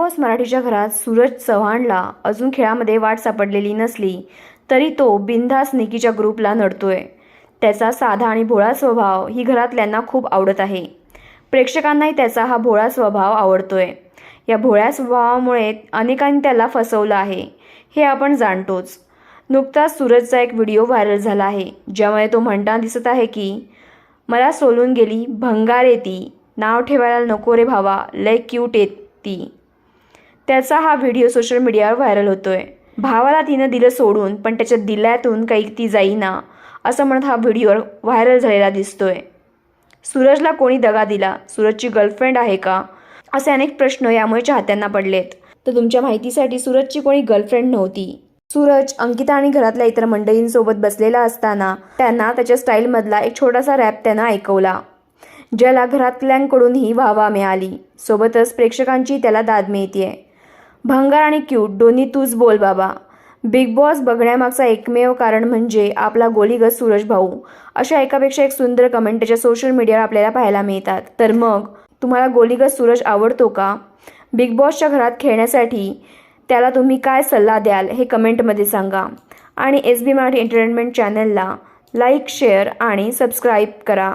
Boss मराठीच्या घरात सूरज चव्हाणला अजून खेळामध्ये वाट सापडलेली नसली तरी तो बिनधास निकीच्या ग्रुपला नडतोय. त्याचा साधा आणि भोळा स्वभाव ही घरातल्यांना खूप आवडत आहे. प्रेक्षकांनाही त्याचा हा भोळा स्वभाव आवडतोय. या भोळ्या स्वभावामुळे अनेकांनी त्याला फसवलं आहे हे आपण जाणतोच. नुकताच सूरजचा एक व्हिडिओ व्हायरल झाला आहे ज्यामुळे तो म्हणताना दिसत आहे की मला सोलून गेली भंगार ती नाव ठेवायला नको रे भावा लय क्यूट येत. ती त्याचा हा व्हिडिओ सोशल मीडियावर व्हायरल होतोय. भावाला तिनं दिलं सोडून पण त्याच्या दिल्यातून काही ती जाईना असं म्हणत हा व्हिडिओ व्हायरल झालेला दिसतोय. सूरजला कोणी दगा दिला? सूरजची गर्लफ्रेंड आहे का? असे अनेक प्रश्न यामुळे चाहत्यांना पडलेत. तर तुमच्या माहितीसाठी सूरजची कोणी गर्लफ्रेंड नव्हती. सूरज अंकिता आणि घरातल्या इतर मंडळींसोबत बसलेला असताना त्यांना त्याच्या स्टाईलमधला एक छोटासा रॅप त्यानं ऐकवला ज्याला घरातल्यांकडूनही वाहवा मिळाली. सोबतच प्रेक्षकांची त्याला दाद मिळतीये. भंगार आणि क्यूट दोन्ही तूच बोल बाबा. बिग बॉस बघण्यामागचा एकमेव कारण म्हणजे आपला गोलीगत सूरज भाऊ. अशा एकापेक्षा एक सुंदर कमेंट त्याच्या सोशल मीडियावर आपल्याला पाहायला मिळतात. तर मग तुम्हाला गोलीगत सूरज आवडतो का? बिग बॉसच्या घरात खेळण्यासाठी त्याला तुम्ही काय सल्ला द्याल हे कमेंटमध्ये सांगा. आणि एस बी मराठी एंटरटेनमेंट चॅनलला लाईक शेअर आणि सबस्क्राईब करा.